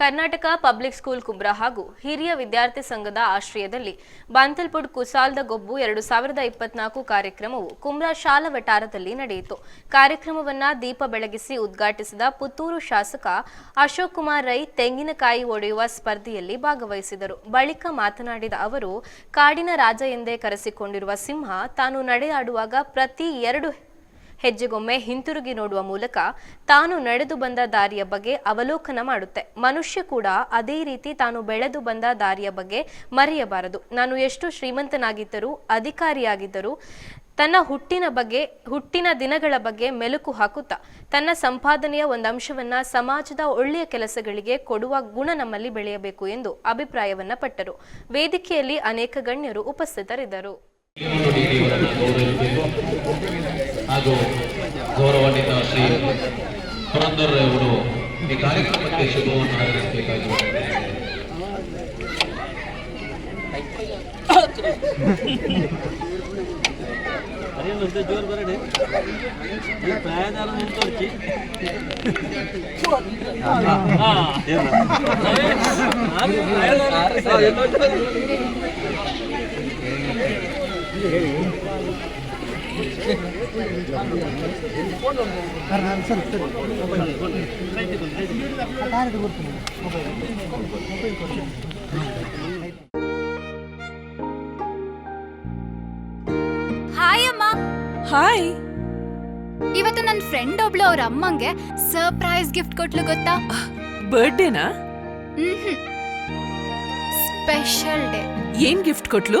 Karnataka public school ಕುಮ್ರಾ ಹಾಗೂ ಹಿರಿಯ ವಿದ್ಯಾರ್ಥಿ ಸಂಘದ ಆಶ್ರಯದಲ್ಲಿ ಬಾಂತಲ್ಪುಡ್ ಕುಸಾಲ್ದ ಗೊಬ್ಬು ಎರಡು ಸಾವಿರದ ಇಪ್ಪತ್ನಾಲ್ಕು ಕಾರ್ಯಕ್ರಮವು ಕುಮ್ರಾ ಶಾಲಾ ವಟಾರದಲ್ಲಿ ನಡೆಯಿತು. ಕಾರ್ಯಕ್ರಮವನ್ನ ದೀಪ ಬೆಳಗಿಸಿ ಉದ್ಘಾಟಿಸಿದ ಪುತ್ತೂರು ಶಾಸಕ ಅಶೋಕ್ ಕುಮಾರ್ ರೈ ತೆಂಗಿನಕಾಯಿ ಒಡೆಯುವ ಸ್ಪರ್ಧೆಯಲ್ಲಿ ಭಾಗವಹಿಸಿದರು. ಬಳಿಕ ಮಾತನಾಡಿದ ಅವರು, ಕಾಡಿನ ರಾಜ ಎಂದೇ ಕರೆಸಿಕೊಂಡಿರುವ ಸಿಂಹ ತಾನು ನಡೆದಾಡುವಾಗ ಪ್ರತಿ ಎರಡು ಹೆಜ್ಜೆಗೊಮ್ಮೆ ಹಿಂತಿರುಗಿ ನೋಡುವ ಮೂಲಕ ತಾನು ನಡೆದು ಬಂದ ದಾರಿಯ ಬಗ್ಗೆ ಅವಲೋಕನ ಮಾಡುತ್ತೆ. ಮನುಷ್ಯ ಕೂಡ ಅದೇ ರೀತಿ ತಾನು ಬೆಳೆದು ಬಂದ ದಾರಿಯ ಬಗ್ಗೆ ಮರೆಯಬಾರದು. ನಾನು ಎಷ್ಟು ಶ್ರೀಮಂತನಾಗಿದ್ದರೂ, ಅಧಿಕಾರಿಯಾಗಿದ್ದರೂ, ತನ್ನ ಹುಟ್ಟಿನ ಬಗ್ಗೆ, ಹುಟ್ಟಿನ ದಿನಗಳ ಬಗ್ಗೆ ಮೆಲುಕು ಹಾಕುತ್ತಾ, ತನ್ನ ಸಂಪಾದನೆಯ ಒಂದು ಅಂಶವನ್ನ ಸಮಾಜದ ಒಳ್ಳೆಯ ಕೆಲಸಗಳಿಗೆ ಕೊಡುವ ಗುಣ ನಮ್ಮಲ್ಲಿ ಬೆಳೆಯಬೇಕು ಎಂದು ಅಭಿಪ್ರಾಯವನ್ನ ಪಟ್ಟರು. ವೇದಿಕೆಯಲ್ಲಿ ಅನೇಕ ಗಣ್ಯರು ಉಪಸ್ಥಿತರಿದ್ದರು. ಹಾಗೂ ಗೌರವಾನ್ವಿತ ಶ್ರೀ ಪುರಂದರ್ ಅವರು ಈ ಕಾರ್ಯಕ್ರಮಕ್ಕೆ ಶುಭವನ್ನು ಹಾರೈಸಬೇಕಾಗಿ ಅದೇನು ಜೋರು ಬರಡಿ ಈ ಪ್ರಾಯದಾರ ಮುಂದುವರಿಸಿ ಹೇಳಿ ಹಾಯ್ ಅಮ್ಮ ಹಾಯ್ ಇವತ್ತು ನನ್ನ ಫ್ರೆಂಡ್ ಒಬ್ಳು ಅವ್ರ ಅಮ್ಮಂಗೆ ಸರ್ಪ್ರೈಸ್ ಗಿಫ್ಟ್ ಕೊಟ್ಲು ಗೊತ್ತಾ? ಬರ್ಡೇನಾ ಸ್ಪೆಷಲ್ ಡೇ ಏನ್ ಗಿಫ್ಟ್ ಕೊಟ್ಲು?